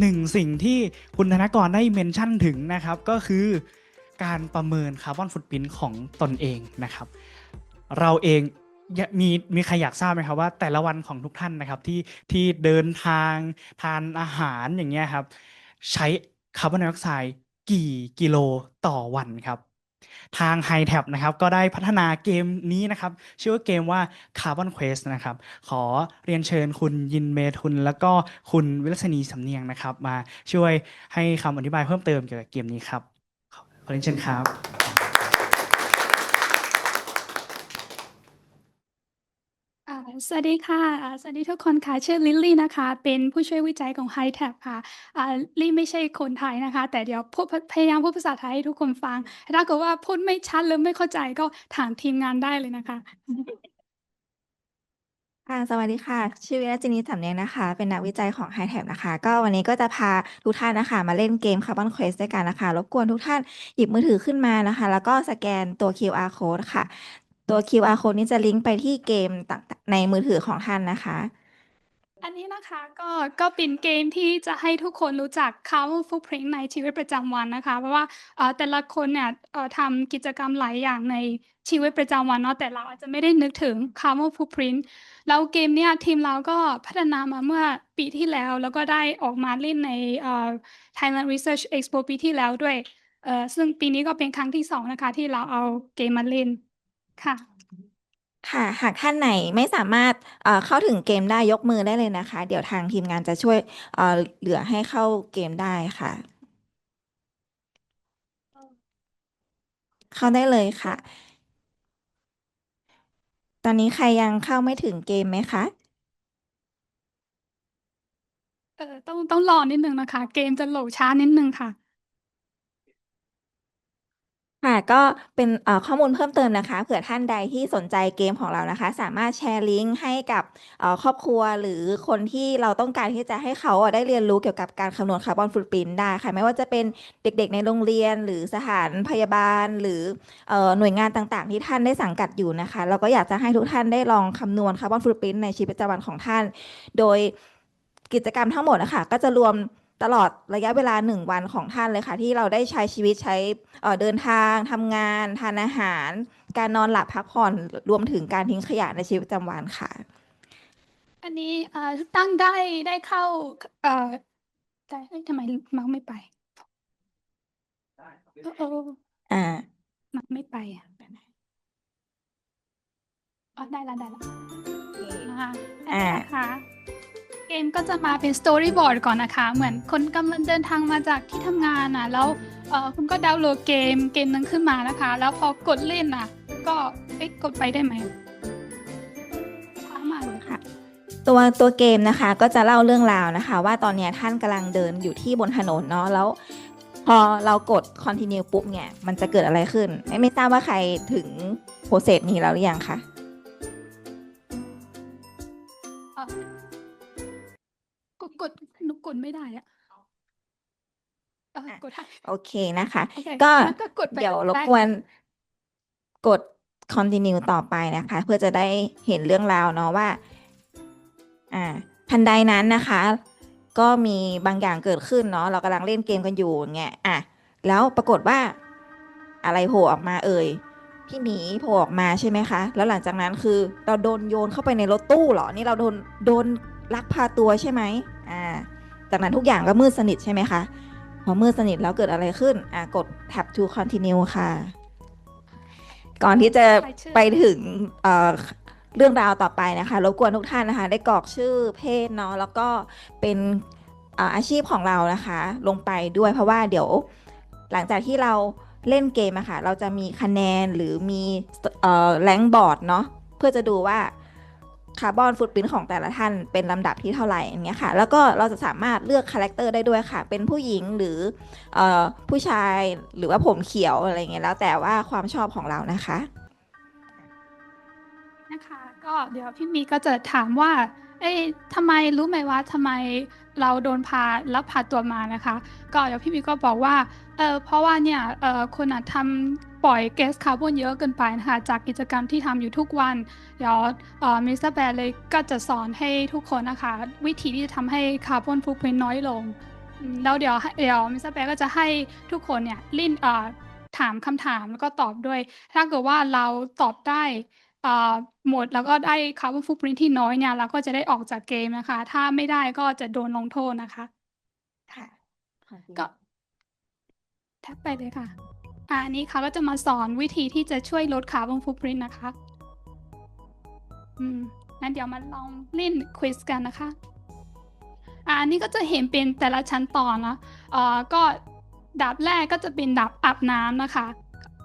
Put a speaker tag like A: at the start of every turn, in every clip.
A: หนึ่งสิ่งที่คุณธนกรได้เมนชั่นถึงนะครับ ก็คือการประเมินคาร์บอนฟุตพิ้นของตนเองนะครับ เราเองมีมีใครอยากทราบไหมครับว่าแต่ละวันของทุกท่านนะครับที่ที่เดินทางทานอาหารอย่างเงี้ยครับ ใช้คาร์บอนไดออกไซด์กี่กิโลต่อวันครับ ทาง h i t a b นะครับก็ได้พัฒนาเกมนี้นะครับ ชื่อว่าเกมว่า Carbon Quest นะครับ ขอเรียนเชิญคุณยินเมทุน แล้วก็คุณวิลศนีสำเนียงนะครับ มาช่วยให้คำอธิบายเพิ่มเติมเกี่ยวกับเกมนี้ครับ ขอเรียนเชิญครับ
B: อ่า สวัสดีค่ะ สวัสดีทุกคนค่ะ ชื่อลิลลี่นะคะ เป็นผู้ช่วยวิจัยของ h i t a b ค่ะอ่าลี่ไม่ใช่คนไทยนะคะ แต่เดี๋ยวพูดพยายามพูดภาษาไทยให้ทุกคนฟัง ถ้าเกิดว่าพูดไม่ชัดหรือไม่เข้าใจก็ถามทีมงานได้เลยนะคะ
C: ค่ะสวัสดีค่ะ ชื่อวิรจินีสำเนียงนะคะ เป็นนักวิจัยของ h i t a b นะคะ ก็วันนี้ก็จะพาทุกท่านนะคะ มาเล่นเกม Carbon Quest ด้วยกันนะคะ รบกวนทุกท่านหยิบมือถือขึ้นมานะคะ แล้วก็สแกนตัว QR code ค่ะ ตัว QR code นี้จะลิงก์ไปที่เกมต่างๆในมือถือของท่านนะคะ
B: อันนี้นะคะก็ก็เป็นเกมที่จะให้ทุกคนรู้จัก carbon footprint ในชีวิตประจำวันนะคะ เพราะว่าเอ่อแต่ละคนเนี่ยเอ่อทำกิจกรรมหลายอย่างในชีวิตประจำวันเนาะแต่เราอาจจะไม่ได้นึกถึง carbon footprint แล้วเกมเนี่ยทีมเราก็พัฒนามาเมื่อปีที่แล้ว แล้วก็ได้ออกมาเล่นในเอ่อ Thailand Research Expo ปีที่แล้วด้วยเอ่อซึ่งปีนี้ก็เป็นครั้งที่สองนะคะที่เราเอาเกมมาเล่น ค่ะ
C: ค่ะ หากท่านไหนไม่สามารถเอ่อเข้าถึงเกมได้ยกมือได้เลยนะคะ เดี๋ยวทางทีมงานจะช่วยเอ่อเหลือให้เข้าเกมได้ค่ะ เข้าได้เลยค่ะ ตอนนี้ใครยังเข้าไม่ถึงเกมไหมคะ
B: เออต้องต้องรอนิดนึงนะคะ เกมจะโหลดช้านิดนึงค่ะ
C: ค่ะ ก็เป็นข้อมูลเพิ่มเติมนะคะ เผื่อท่านใดที่สนใจเกมของเรานะคะ สามารถแชร์ลิงก์ให้กับครอบครัวหรือคนที่เราต้องการที่จะให้เขาได้เรียนรู้เกี่ยวกับการคำนวณคาร์บอนฟุตปรินท์ได้ค่ะ ไม่ว่าจะเป็นเด็กๆในโรงเรียน หรือสถานพยาบาล หรืออหน่วยงานต่างๆ ที่ท่านได้สังกัดอยู่นะคะ เราก็อยากจะให้ทุกท่านได้ลองคำนวณคาร์บอนฟุตปรินท์ในชีวิตประจำวันของท่าน โดยกิจกรรมทั้งหมดนะคะก็จะรวม ตลอดระยะเวลาหนึ่งวันของท่านเลยค่ะ ที่เราได้ใช้ชีวิตใช้เอ่อเดินทางทำงาน ทานอาหาร การนอนหลับพักผ่อนรวมถึงการทิ้งขยะในชีวิตประจำวันค่ะ
B: อันนี้เอ่อตั้งได้ได้เข้าเอ่อได้เอ้ยทำไมเมาส์ไม่ไปเออเออ
C: อ่า
B: เมาส์ไม่ไปอะอ๋อได้แล้วได้แล้วอ่าอันนี้
C: อ่า
B: นะคะ เกมก็จะมาเป็นสตอรี่บอร์ดก่อนนะคะ เหมือนคนกำลังเดินทางมาจากที่ทำงานอะแล้วคุณก็ดาวน์โหลดเกมเกมนั้นขึ้นมานะคะ แล้วพอกดเล่นอะก็เอ๊ะกดไปได้ไหมช้ามากเลยค่ะ
C: ตัวตัวเกมนะคะก็จะเล่าเรื่องราวนะคะ ว่าตอนนี้ท่านกำลังเดินอยู่ที่บนถนนเนาะแล้ว พอเรากด continue ปุ๊บเนี่ยมันจะเกิดอะไรขึ้น ไม่ไม่ทราบว่าใครถึงโปรเซสนี้แล้วหรือยังคะ
B: กดกดหนูกดไม่ได้อะเออกดได้
C: โอเคนะคะ
B: โอเค
C: ก็
B: งั้นก็กดไป
C: เดี๋ยวรบ
B: ได้
C: กวนกด continue ต่อไปนะคะ เพื่อจะได้เห็นเรื่องราวเนาะว่าอ่าทันใดนั้นนะคะ ก็มีบางอย่างเกิดขึ้นเนาะเรากำลังเล่นเกมกันอยู่อย่างเงี้ยอะแล้วปรากฏว่าอะไรโผล่ออกมาเอ่ยพี่หมีโผล่ออกมาใช่ไหมคะ แล้วหลังจากนั้นคือเราโดนโยนเข้าไปในรถตู้เหรอนี่เราโดนโดนลักพาตัวใช่ไหม อ่าจากนั้นทุกอย่างก็มืดสนิทใช่ไหมคะ พอมืดสนิทแล้วเกิดอะไรขึ้นอะกด tab to continue ค่ะ ก่อนที่จะ
B: ใครชื่อ
C: ไปถึงเอ่อเรื่องราวต่อไปนะคะ รบกวนทุกท่านนะคะ ได้กรอกชื่อเพศเนาะแล้วก็เป็นอ่าอาชีพของเรานะคะ ลงไปด้วยเพราะว่าเดี๋ยวหลังจากที่เราเล่นเกมอะค่ะ เราจะมีคะแนนหรือมีเอ่อแรงบอร์ดเนาะเพื่อจะดูว่า คาร์บอนฟุตปรินของแต่ละท่านเป็นลำดับที่เท่าไหร่อย่างเงี้ยค่ะ แล้วก็เราจะสามารถเลือกคาแรคเตอร์ได้ด้วยค่ะ เป็นผู้หญิงหรือออผู้ชายหรือว่าผมเขียวอะไรเงี้ยแล้วแต่ว่าความชอบของเรานะคะ
B: นะคะ ก็เดี๋ยวพี่มีก็จะถามว่า เอ้ยทำไมรู้ไหมว่าทำไม เราโดนพาลักพาตัวมานะคะ ก็เดี๋ยวพี่มีก็บอกว่าเออเพราะว่าเนี่ยเออคนอะทำปล่อยแก๊สคาร์บอนเยอะเกินไปนะคะจากกิจกรรมที่ทำอยู่ทุกวัน เดี๋ยวเออมิสเตอร์แบร์เลยก็จะสอนให้ทุกคนนะคะ วิธีที่จะทำให้คาร์บอนฟุตพิ้นน้อยลงแล้วเดี๋ยวเดี๋ยวมิสเตอร์แปก็จะให้ทุกคนเนี่ยลิ่นเออถามคำถามแล้วก็ตอบด้วย ถ้าเกิดว่าเราตอบได้ หมดแล้วก็ได้ carbon footprint ที่น้อยเนี่ยเราก็จะได้ออกจากเกมนะคะ ถ้าไม่ได้ก็จะโดนลงโทษนะคะ
C: ค่ะ
B: ก็แท็บไปเลยค่ะอ่าอันนี้เขาก็จะมาสอนวิธีที่จะช่วยลดคาร์บอนฟุตปรินนะคะ อืมงั้นเดี๋ยวมาลองเล่นควิสกันนะคะอ่าอันนี้ก็จะเห็นเป็นแต่ละชั้นตอนนะเอ่อก็ดับแรกก็จะเป็นดับอาบน้ำนะคะ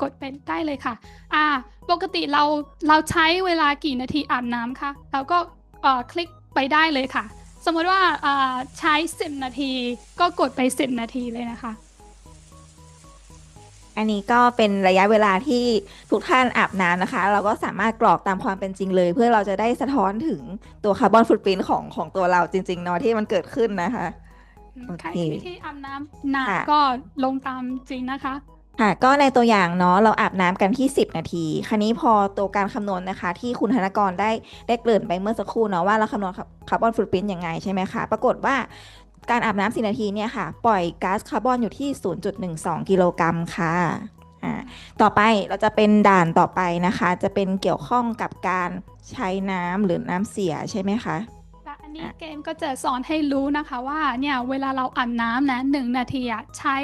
B: กดไปได้เลยค่ะ อ่า ปกติเราเราใช้เวลากี่นาทีอาบน้ำคะเราก็เอ่อคลิกไปได้เลยค่ะ สมมติว่าอ่าใช้ 10 นาทีก็กดไป 10 นาทีเลยนะคะ
C: อันนี้ก็เป็นระยะเวลาที่ทุกท่านอาบน้ำนะคะ เราก็สามารถกรอกตามความเป็นจริงเลย เพื่อเราจะได้สะท้อนถึงตัวคาร์บอนฟุตปรินท์ของของตัวเราจริงๆเนาะที่มันเกิดขึ้นนะคะโอเค
B: ใครวิธีอาบน้ำนาน
C: ค่ะ
B: ก็ลงตามจริงนะคะ
C: ค่ะก็ในตัวอย่างเนาะเราอาบน้ำกันที่ 10 นาที คราวนี้พอตัวการคำนวณนะคะ ที่คุณธนกรได้ได้เกริ่นไปเมื่อสักครู่เนาะว่าเราคำนวณคาร์บอนฟุตปรินท์ยังไงใช่ไหมคะ ปรากฏว่าการอาบน้ำ4นาทีเนี่ยค่ะ ปล่อยก๊าซคาร์บอนอยู่ที่ 0.12 กิโลกรัมค่ะอ่าต่อไปเราจะเป็นด่านต่อไปนะคะ จะเป็นเกี่ยวข้องกับการใช้น้ำหรือน้ำเสียใช่ไหมคะ
B: นนี้
C: อะ
B: เกมก็จะสอนให้รู้นะคะว่าเนี่ยเวลาเราอาบน้ำนะหนึ่งนาทีอะใช้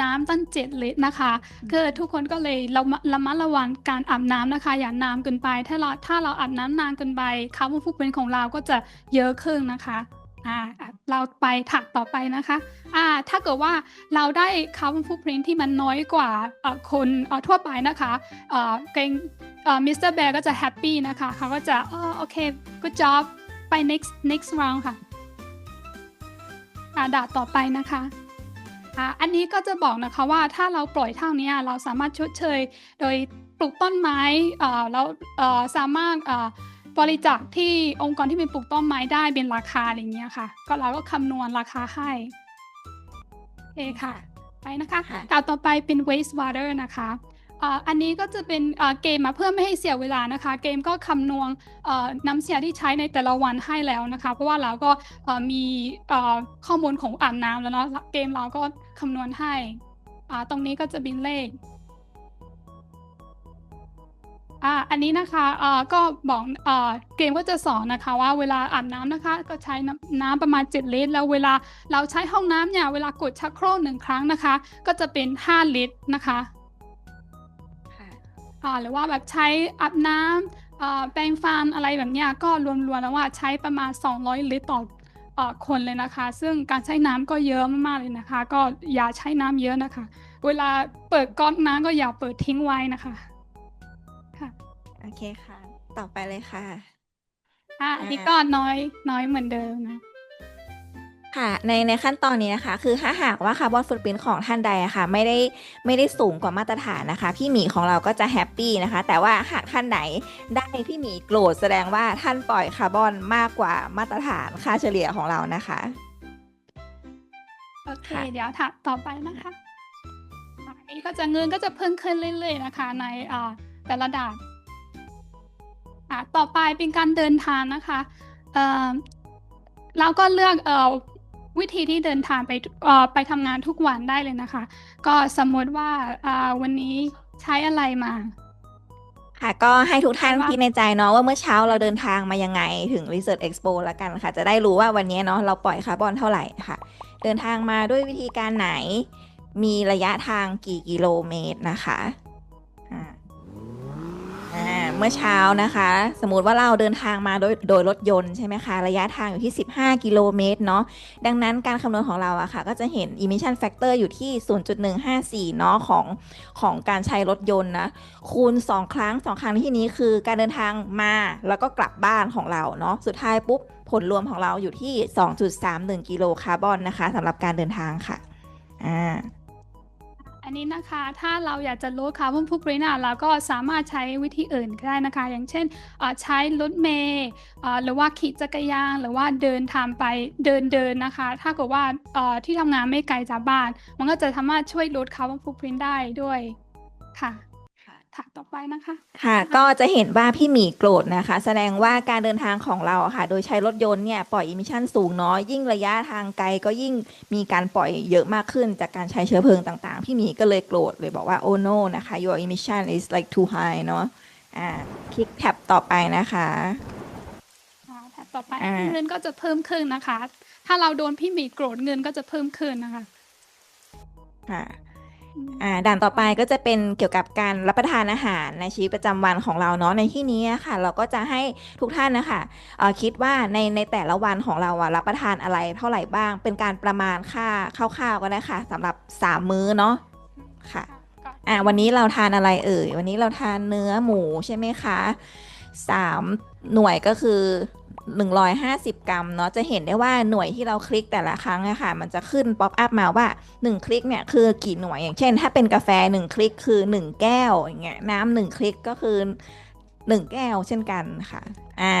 B: น้ำตั้งเจ็ดลิตรนะคะคือทุกคนก็เลยเราระมัดระวังการอาบน้ำนะคะ อย่านานเกินไป ถ้าเราถ้าเราอาบน้ำนานเกินไปคาร์บอนฟุตปรินท์ของเราก็จะเยอะขึ้นนะคะอ่าอะเราไปถักต่อไปนะคะอ่าถ้าเกิดว่าเราได้คาร์บอนฟุตปรินท์ที่มันน้อยกว่าเอ่อคนเอ่อทั่วไปนะคะเอ่อเกรงเอ่อมิสเตอร์แบร์ก็จะแฮปปี้นะคะเขาก็จะเออโอเค good job ไป next next round ค่ะอ่าด่าต่อไปนะคะอ่าอันนี้ก็จะบอกนะคะว่าถ้าเราปล่อยเท่านี้เราสามารถชดเชย โดยปลูกต้นไม้เอ่อแล้วเอ่อสามารถเอ่อบริจาคที่องค์กรที่เป็นปลูกต้นไม้ได้เป็นราคาอะไรอย่างเงี้ยค่ะ ก็เราก็คำนวณราคาให้โอเคค่ะ ไปนะคะ
C: ค่ะ
B: ด่าต่อไปเป็น waste water นะคะ อันนี้ก็จะเป็นเกมมาเพื่อไม่ให้เสียเวลานะคะ เกมก็คำนวณน้ำเสียที่ใช้ในแต่ละวันให้แล้วนะคะ เพราะว่าเราก็มีข้อมูลของอาบน้ำแล้วเนาะเกมเราก็คำนวณให้ตรงนี้ก็จะเป็นเลขอ่าอันนี้นะคะเอ่อก็บอกเอ่อเกมก็จะสอนนะคะว่าเวลาอาบน้ำนะคะ ก็ใช้น้ำน้ำประมาณ 7 ลิตร แล้วเวลาเราใช้ห้องน้ำเนี่ยเวลากดชักโครกหนึ่งครั้งนะคะ ก็จะเป็น 5 ลิตรนะคะ หรือว่าแบบใช้อาบน้ำอ่าแปรงฟันอะไรแบบเนี้ยก็รวมๆแล้วว่าใช้ประมาณ 200 ลิตรต่อเอ่อคนเลยนะคะ ซึ่งการใช้น้ำก็เยอะมากๆเลยนะคะ ก็อย่าใช้น้ำเยอะนะคะ เวลาเปิดก๊อกน้ำก็อย่าเปิดทิ้งไว้นะคะค่ะ
C: โอเคค่ะ ต่อไปเลยค่ะ
B: อ่าอันนี้
C: อ่า
B: ก็น้อยน้อยเหมือนเดิมนะ
C: ค่ะในในขั้นตอนนี้นะคะ คือถ้าหากว่าคาร์บอนฟุตปรินท์ของท่านใดอะค่ะไม่ได้ไม่ได้สูงกว่ามาตรฐานนะคะ พี่หมีของเราก็จะแฮปปี้นะคะ แต่ว่าหากท่านไหนได้พี่หมีโกรธแสดงว่าท่านปล่อยคาร์บอนมากกว่ามาตรฐานค่าเฉลี่ยของเรานะคะ
B: โอเค
C: ค่ะ
B: เดี๋ยวถัดต่อไปนะคะอะอันนี้ก็จะเงินก็จะเพิ่มขึ้นเรื่อยๆนะคะ ในอ่าแต่ละด่านอะต่อไปเป็นการเดินทางนะคะเอ่อเราก็เลือกเอ่อ วิธีที่เดินทางไปเอ่อไปทำงานทุกวันได้เลยนะคะ ก็สมมติว่าอ่าวันนี้ใช้อะไรมา
C: ค่ะก็ให้ทุกท่าน
B: ว่า
C: คิดในใจเนาะว่าเมื่อเช้าเราเดินทางมายังไงถึง Research Expo ละกันค่ะ จะได้รู้ว่าวันนี้เนาะเราปล่อยคาร์บอนเท่าไหร่ค่ะ เดินทางมาด้วยวิธีการไหน มีระยะทางกี่กิโลเมตรนะคะอ่าอ่า เมื่อเช้านะคะ สมมติว่าเราเดินทางมาโดยโดยรถยนต์ใช่ไหมคะระยะทางอยู่ที่ 15 กิโลเมตรเนาะดังนั้นการคำนวณของเราอะค่ะก็จะเห็น emission factor อยู่ที่ 0.154เนาะของของการใช้รถยนต์นะคูณ 2 ครั้ง 2 ครั้งที่นี้คือการเดินทางมาแล้วก็กลับบ้านของเราเนาะสุดท้ายปุ๊บผลรวมของเราอยู่ที่ 2.31 กิโลคาร์บอนนะคะสำหรับการเดินทางค่ะอ่า
B: อันนี้นะคะถ้าเราอยากจะลดคาร์บอนฟุตปรินต์เราก็สามารถใช้วิธีอื่นก็ได้นะคะ อย่างเช่นใช้รถเมล์หรือว่าขี่จักรยานหรือว่าเดินทางไปเดินเดินนะคะ ถ้าเกิดว่าที่ทำงานไม่ไกลจากบ้าน มันก็จะสามารถช่วยลดคาร์บอนฟุตปรินต์ได้ด้วยค่ะ ค่ะ ต่อไปนะคะ
C: ค่ะ ก็จะเห็นว่าพี่หมีโกรธนะคะ แสดงว่าการเดินทางของเราอะค่ะ โดยใช้รถยนต์เนี่ยปล่อยอิมิชันสูงเนาะยิ่งระยะทางไกลก็ยิ่งมีการปล่อยเยอะมากขึ้นจากการใช้เชื้อเพลิงต่างๆ พี่หมีก็เลยโกรธเลยบอกว่า oh no นะคะ your emission is like too high เนาะอ่าคลิกแท็บต่อไปนะคะ
B: อ่าแถบต่อไป
C: อ่า
B: เงินก็จะเพิ่มขึ้นนะคะ ถ้าเราโดนพี่หมีโกรธเงินก็จะเพิ่มขึ้นนะคะ
C: ค่ะ
B: อ่า
C: ด่านต่อไปก็จะเป็นเกี่ยวกับการรับประทานอาหารในชีวิตประจำวันของเราเนาะในที่นี้ค่ะ เราก็จะให้ทุกท่านนะคะคิดว่าในในแต่ละวันของเราอะรับประทานอะไรเท่าไหร่บ้าง เป็นการประมาณค่าคร่าวๆก็ได้ค่ะสำหรับสามมื้อเนาะค่ะอ่าวันนี้เราทานอะไรเอ่ยวันนี้เราทานเนื้อหมูใช่ไหมคะสามหน่วยก็คือ 150 กรัมเนาะจะเห็นได้ว่าหน่วยที่เราคลิกแต่ละครั้งอะค่ะมันจะขึ้นป๊อปอัพมาว่า 1 คลิกเนี่ยคือกี่หน่วยอย่างเช่น ถ้าเป็นกาแฟ 1 คลิกคือ 1 แก้วอย่างเงี้ยน้ำหนึ่งคลิกก็คือ 1 แก้วเช่นกันค่ะอ่า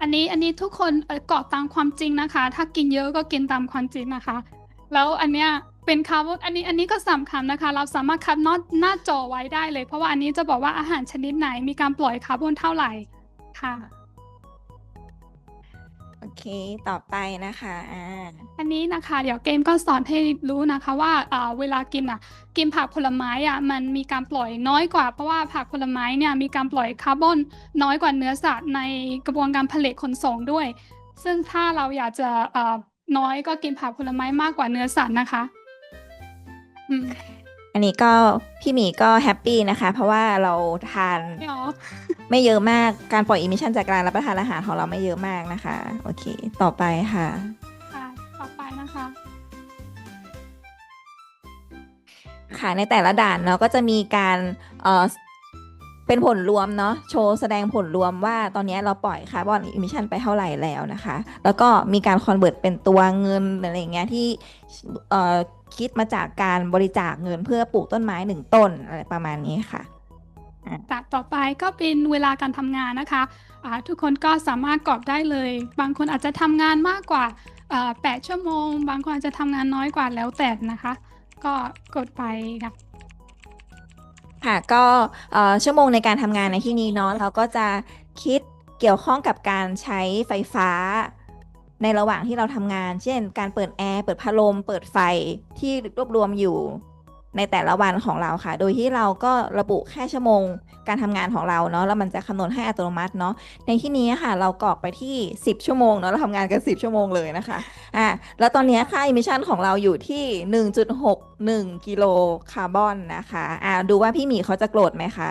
B: อันนี้อันนี้ทุกคนเกรอกตามความจริงนะคะ ถ้ากินเยอะก็กินตามความจริงนะคะ แล้วอันเนี้ยเป็นคาร์บอนอันนี้อันนี้ก็สำคัญนะคะ เราสามารถคัดนอตหน้าจอไว้ได้เลย เพราะว่าอันนี้จะบอกว่าอาหารชนิดไหนมีการปล่อยคาร์บอนเท่าไหร่ค่ะ
C: เค ต่อไปนะคะอ่า
B: อันนี้นะคะเดี๋ยวเกมก็สอนให้รู้นะคะว่าอ่าเวลากินอะกินผักผลไม้อะมันมีการปล่อยน้อยกว่าเพราะว่าผักผลไม้เนี่ยมีการปล่อยคาร์บอนน้อยกว่าเนื้อสัตว์ในกระบวนการผลิตขนส่งด้วย ซึ่งถ้าเราอยากจะอ่าน้อยก็กินผักผลไม้มากกว่าเนื้อสัตว์นะคะอืม
C: อันนี้ก็พี่หมีก็แฮปปี้นะคะ เพราะว่าเราทาน
B: ไม่หรอ
C: ไม่เยอะมากการปล่อยอิมิชันจากการรับประทานอาหารของเราไม่เยอะมากนะคะ โอเค ต่อไปค่ะ
B: ค่ะต่อไปนะคะ
C: ค่ะในแต่ละด่านเนาะก็จะมีการเอ่อเป็นผลรวมเนาะโชว์แสดงผลรวมว่าตอนนี้เราปล่อยคาร์บอนอิมิชันไปเท่าไหร่แล้วนะคะ แล้วก็มีการคอนเวิร์ตเป็นตัวเงินอะไรอย่างเงี้ยที่เอ่อ คิดมาจากการบริจาคเงินเพื่อปลูกต้นไม้หนึ่งต้นอะไรประมาณนี้ค่ะ
B: แต่ต่อไปก็เป็นเวลาการทำงานนะคะอ่าทุกคนก็สามารถกรอกได้เลย บางคนอาจจะทำงานมากกว่าเอ่อ8ชั่วโมง บางคนอาจจะทำงานน้อยกว่าแล้วแต่นะคะ ก็กดไปค่ะ
C: ค่ะก็เอ่อชั่วโมงในการทำงานในที่นี้เนาะเราก็จะคิดเกี่ยวข้องกับการใช้ไฟฟ้า ในระหว่างที่เราทำงาน เช่น การเปิดแอร์ เปิดพัดลม เปิดไฟที่รวบรวมอยู่ในแต่ละวันของเราค่ะ โดยที่เราก็ระบุแค่ชั่วโมงการทำงานของเราเนาะ แล้วมันจะคำนวณให้อัตโนมัติเนาะ ในที่นี้ค่ะ เรากรอกไปที่ 10 ชั่วโมงเนาะ เราทำงานกัน 10 ชั่วโมงเลยนะคะ อ่าแล้วตอนนี้ค่า emission ของเราอยู่ที่ 1.61 กิโลคาร์บอนนะคะ อ่าดูว่าพี่หมีเขาจะโกรธไหมคะ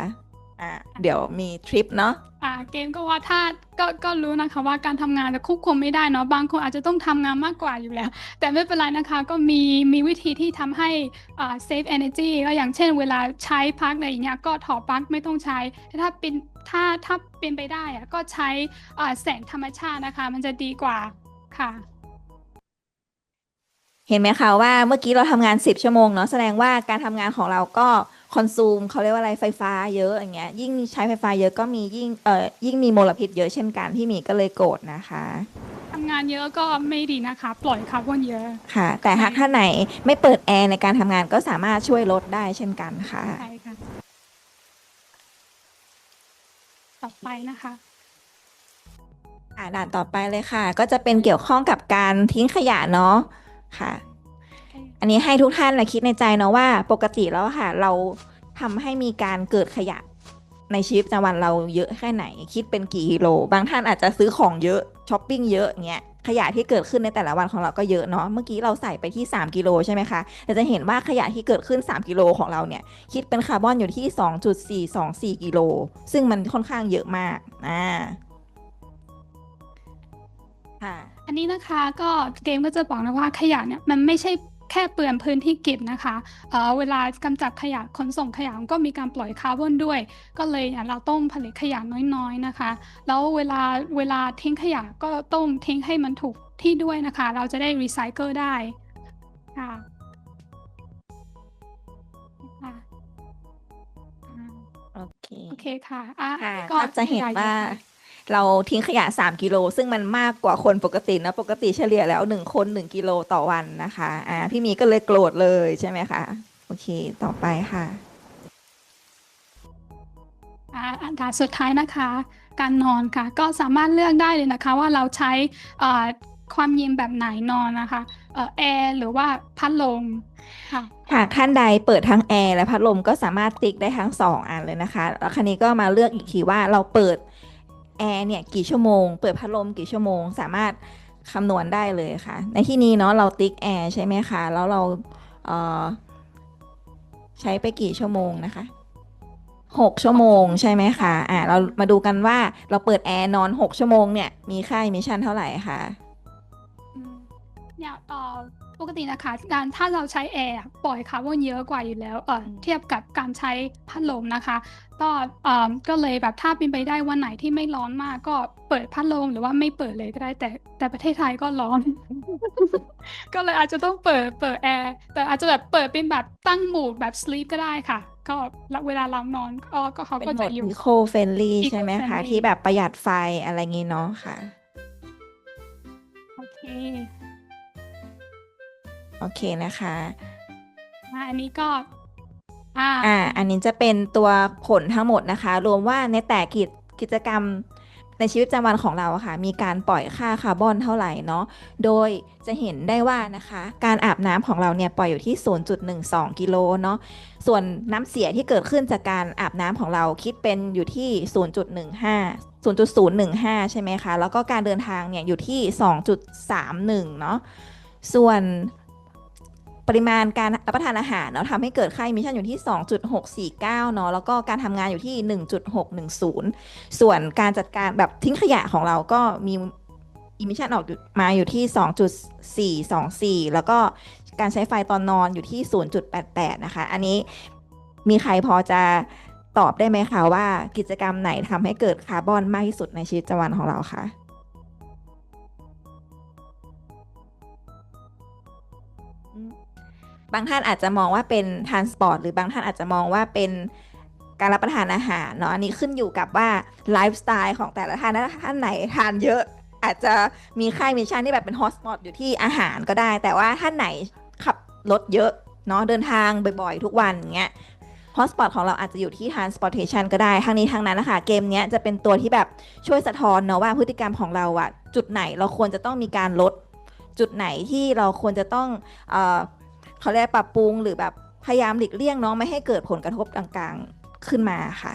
C: อ่าเดี๋ยวมีทริปเนาะ
B: อ่าเกมก็ว่าถ้าก็ก็รู้นะคะว่าการทำงานจะควบคุมไม่ได้เนาะบางคนอาจจะต้องทำงานมากกว่าอยู่แล้ว แต่ไม่เป็นไรนะคะก็มีมีวิธีที่ทำให้อ่า save energy ก็อย่างเช่นเวลาใช้ปลั๊กอะไรอย่างเงี้ยก็ถอดปลั๊กไม่ต้องใช้แต่ถ้าเป็นถ้าถ้าเป็นไปได้อะก็ใช้อ่าแสงธรรมชาตินะคะ มันจะดีกว่าค่ะ
C: เห็นไหมคะว่าเมื่อกี้เราทำงาน 10 ชั่วโมงเนาะแสดงว่าการทำงานของเราก็ คอนซูมเขาเรียกว่าอะไรไฟฟ้าเยอะอย่างเงี้ยยิ่งใช้ไฟฟ้าเยอะก็มียิ่งเอ่อยิ่งมีมลพิษเยอะเช่นกันพี่หมีก็เลยโกรธนะคะ
B: ทำงานเยอะก็ไม่ดีนะคะ ปล่อยคาร์บอนเยอะ
C: ค่ะ แต่หากท่านไหนไม่เปิดแอร์ในการทำงานก็สามารถช่วยลดได้เช่นกันค่ะ
B: ใช่ค่ะต่อไปนะคะ
C: อ่าด่านต่อไปเลยค่ะ ก็จะเป็นเกี่ยวข้องกับการทิ้งขยะเนาะค่ะ อันนี้ให้ทุกท่านนะคิดในใจเนาะว่าปกติแล้วค่ะ เราทำให้มีการเกิดขยะในชีวิตประจำวันเราเยอะแค่ไหน คิดเป็นกี่กิโล บางท่านอาจจะซื้อของเยอะช้อปปิ้งเยอะเงี้ยขยะที่เกิดขึ้นในแต่ละวันของเราก็เยอะเนาะเมื่อกี้เราใส่ไปที่ 3 กิโลใช่ไหมคะแต่จะเห็นว่าขยะที่เกิดขึ้น 3 กิโลของเราเนี่ย คิดเป็นคาร์บอนอยู่ที่ 2.424 กิโล ซึ่งมันค่อนข้างเยอะมากอ่าค่ะ
B: อันนี้นะคะก็เกมก็จะบอกนะว่าขยะเนี่ยมันไม่ใช่ แค่เปลือนพื้นที่เก็บนะคะเอ่อเวลากำจัดขยะขนส่งขยะมันก็มีการปล่อยคาร์บอนด้วย ก็เลยเนี่ยเราต้องผลิตขยะน้อยๆนะคะ แล้วเวลาเวลาทิ้งขยะก็ต้องทิ้งให้มันถูกที่ด้วยนะคะ เราจะได้รีไซเคิลได้ค่ะค่ะอ่า
C: โอเค
B: โอเคค่ะอะ
C: ค่ะ
B: ก็
C: ก็จะเห็น
B: ขย
C: ว่า
B: เยอะ
C: เราทิ้งขยะ 3 กิโล ซึ่งมันมากกว่าคนปกตินะปกติเฉลี่ยแล้ว 1 คน 1 กิโลต่อวันนะคะอ่าพี่หมีก็เลยโกรธเลยใช่ไหมคะ โอเคต่อไปค่ะ
B: อ่าอันดับสุดท้ายนะคะ การนอนค่ะ ก็สามารถเลือกได้เลยนะคะ ว่าเราใช้เอ่อความเย็นแบบไหนนอนนะคะเอ่อแอร์หรือว่าพัดลมค่ะ
C: หากท่านใดเปิดทั้งแอร์และพัดลมก็สามารถติ๊กได้ทั้งสองอันเลยนะคะ แล้วคันนี้ก็มาเลือกอีกทีว่าเราเปิดแอ ร์เนี่ยกี่ชั่วโมง เปิดพัดลมกี่ชั่วโมง สามารถคำนวณได้เลยค่ะ ในที่นี้เนาะเราติ๊กแอร์ใช่ไหมคะ แล้วเราเอ่อใช้ไปกี่ชั่วโมงนะคะหกชั่วโมงใช่ไหมคะอ่าเรามาดูกันว่าเราเปิดแอร์นอนหกชั่วโมงเนี่ยมีค่าอิมิชันเท่าไหร่คะ
B: อืมเนี่ยเอ่อ ปกตินะคะการถ้าเราใช้แอร์อะปล่อยคาร์บอนเยอะกว่าอยู่แล้วเอ่อ
C: อืม
B: เทียบกับการใช้พัดลมนะคะก็เอ่อก็เลยแบบถ้าเป็นไปได้วันไหนที่ไม่ร้อนมากก็เปิดพัดลมหรือว่าไม่เปิดเลยก็ได้แต่แต่ประเทศไทยก็ร้อน ก็เลยอาจจะต้องเปิดเปิดแอร์แต่อาจจะแบบเปิดเป็นแบบตั้งโหมดแบบ sleep ก็ได้ค่ะก็เวลาเรานอนก็ก็เขา
C: เป็น
B: ก็
C: โหม
B: จะ
C: ด
B: อยู่
C: eco friendly
B: eco
C: ใช่ไหมคะ
B: friendly
C: ที่แบบประหยัดไฟอะไรงี้เนาะค่ะ
B: โอเค
C: โอเคนะคะ
B: อะอันนี้ก็อ่า
C: อ่าอันนี้จะเป็นตัวผลทั้งหมดนะคะ รวมว่าในแต่กิจกิจกรรมในชีวิตประจำวันของเราอะค่ะ มีการปล่อยค่าคาร์บอนเท่าไหร่เนาะโดยจะเห็นได้ว่านะคะ การอาบน้ำของเราเนี่ยปล่อยอยู่ที่ 0.12 กิโลเนาะส่วนน้ำเสียที่เกิดขึ้นจากการอาบน้ำของเราคิดเป็นอยู่ที่ 0.15 0.015 ใช่ไหมคะ แล้วก็การเดินทางเนี่ยอยู่ที่ 2.31 เนาะส่วน ปริมาณการรับประทานอาหารเนาะทำให้เกิดค่าอิมิชันอยู่ที่ 2.649 เนาะแล้วก็การทำงานอยู่ที่ 1.610 ส่วนการจัดการแบบทิ้งขยะของเราก็มีอิมิชันออกมาอยู่ที่ 2.424 แล้วก็การใช้ไฟตอนนอนอยู่ที่ 0.88 นะคะ อันนี้มีใครพอจะตอบได้ไหมคะว่ากิจกรรมไหนทำให้เกิดคาร์บอนมากที่สุดในชีวิตประจำวันของเราคะ บางท่านอาจจะมองว่าเป็นทานสปอร์ตหรือบางท่านอาจจะมองว่าเป็นการรับประทานอาหารเนาะอันนี้ขึ้นอยู่กับว่าไลฟ์สไตล์ของแต่ละท่านนะท่านไหนทานเยอะอาจจะมีค่ายมิชชั่นที่แบบเป็นฮอสปอตอยู่ที่อาหารก็ได้ แต่ว่าท่านไหนขับรถเยอะเนาะเดินทางบ่อยๆ ทุกวันเงี้ยฮอสปอตของเราอาจจะอยู่ที่ transportation ก็ได้ ทั้งนี้ทั้งนั้นนะคะเกมเนี้ยจะเป็นตัวที่แบบช่วยสะท้อนเนาะว่าพฤติกรรมของเราอะจุดไหนเราควรจะต้องมีการลด จุดไหนที่เราควรจะต้องเออ เขาเรียกปรับปรุงหรือแบบพยายามหลีกเลี่ยงเนาะไม่ให้เกิดผลกระทบต่างๆขึ้นมาค่ะ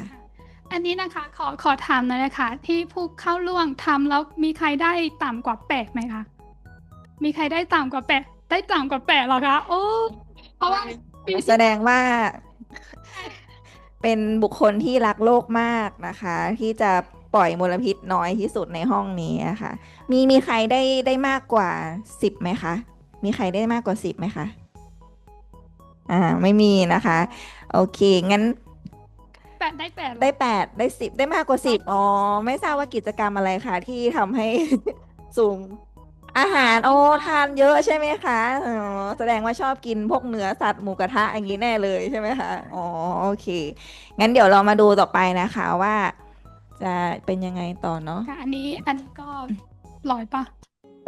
B: อันนี้นะคะขอขอถามหน่อยนะคะที่ผู้เข้าร่วมทำแล้วมีใครได้ต่ำกว่าแปดไหมคะมีใครได้ต่ำกว่าแปดได้ต่ำกว่าแปดเหรอคะโอ้เพราะว่าปี
C: แสดงว่า เป็นบุคคลที่รักโลกมากนะคะ ที่จะปล่อยมลพิษน้อยที่สุดในห้องนี้อะค่ะมีมีใครได้ได้มากกว่าสิบไหมคะมีใครได้มากกว่าสิบไหมคะ อ่าไม่มีนะคะ โอเคงั้น
B: แปดได้แปดเหรอ
C: ได้แปดได้สิบได้มากกว่าสิบอ๋อไม่ทราบว่ากิจกรรมอะไรคะที่ทำให้ สูง อาหารโอ้ทานเยอะใช่ไหมคะอ๋อแสดงว่าชอบกินพวกเนื้อสัตว์หมูกระทะอย่างนี้แน่เลยใช่ไหมคะอ๋อโอเค งั้นเดี๋ยวเรามาดูต่อไปนะคะว่า จะเป็นยังไงต่อเนาะ
B: ค่ะอันนี้อันนี้ก็ปล่อยปะ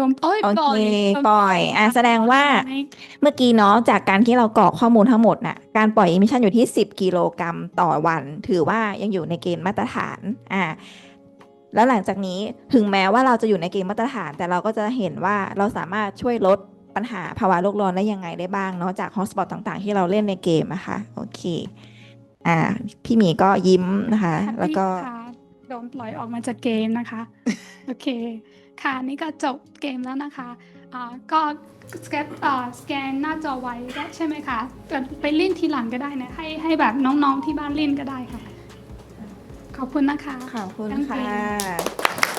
B: โดมเอ้ย
C: โอ
B: ปล่อย
C: เค
B: โดม
C: ปล่อยอะแสดงว่า
B: ไม่
C: เมื่อกี้เนาะจากการที่เรากรอกข้อมูลทั้งหมดน่ะการปล่อยอิมิชันอยู่ที่ 10 กิโลกรัมต่อวัน ถือว่ายังอยู่ในเกณฑ์มาตรฐานอ่าแล้วหลังจากนี้ถึงแม้ว่าเราจะอยู่ในเกณฑ์มาตรฐาน แต่เราก็จะเห็นว่าเราสามารถช่วยลดปัญหาภาวะโลกร้อนได้ยังไงได้บ้างเนาะจากฮอสปอตต่างๆ ที่เราเล่นในเกมนะคะโอเคอ่าพี่หมีก็ยิ้มนะคะ
B: แฮปปี้
C: แล้วก็
B: ค่ะโดนปล่อยออกมาจากเกมนะคะ โอเค ค่ะนี่ก็จบเกมแล้วนะคะอ่าก็สแกนอ่าสแกนหน้าจอไว้ได้ใช่ไหมคะแต่ไปเล่นทีหลังก็ได้นะให้ให้แบบน้องๆที่บ้านเล่นก็ได้ค่ะ ขอบคุณนะคะ
C: ขอบคุณ
B: ทั้งเก
C: ค่
B: มะ